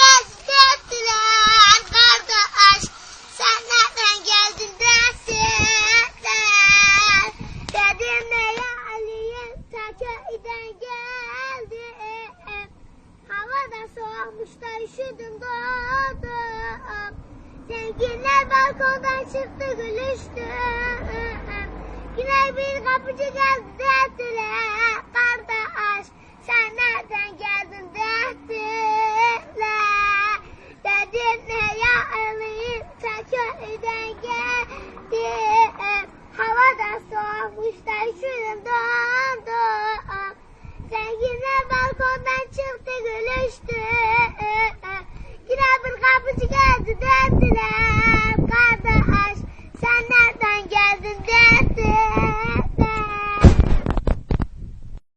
dediler kardeş. Sen nereden geldin desinler. Dedim ne ya Ali'yim ta köyden geldim. Hava da soğukmuş da üşüdüm doğdum. Zenginler balkondan çıktı gülüştü. Yine bir kapıcı geldi dediler Yine bir kapıcı geldi dediler.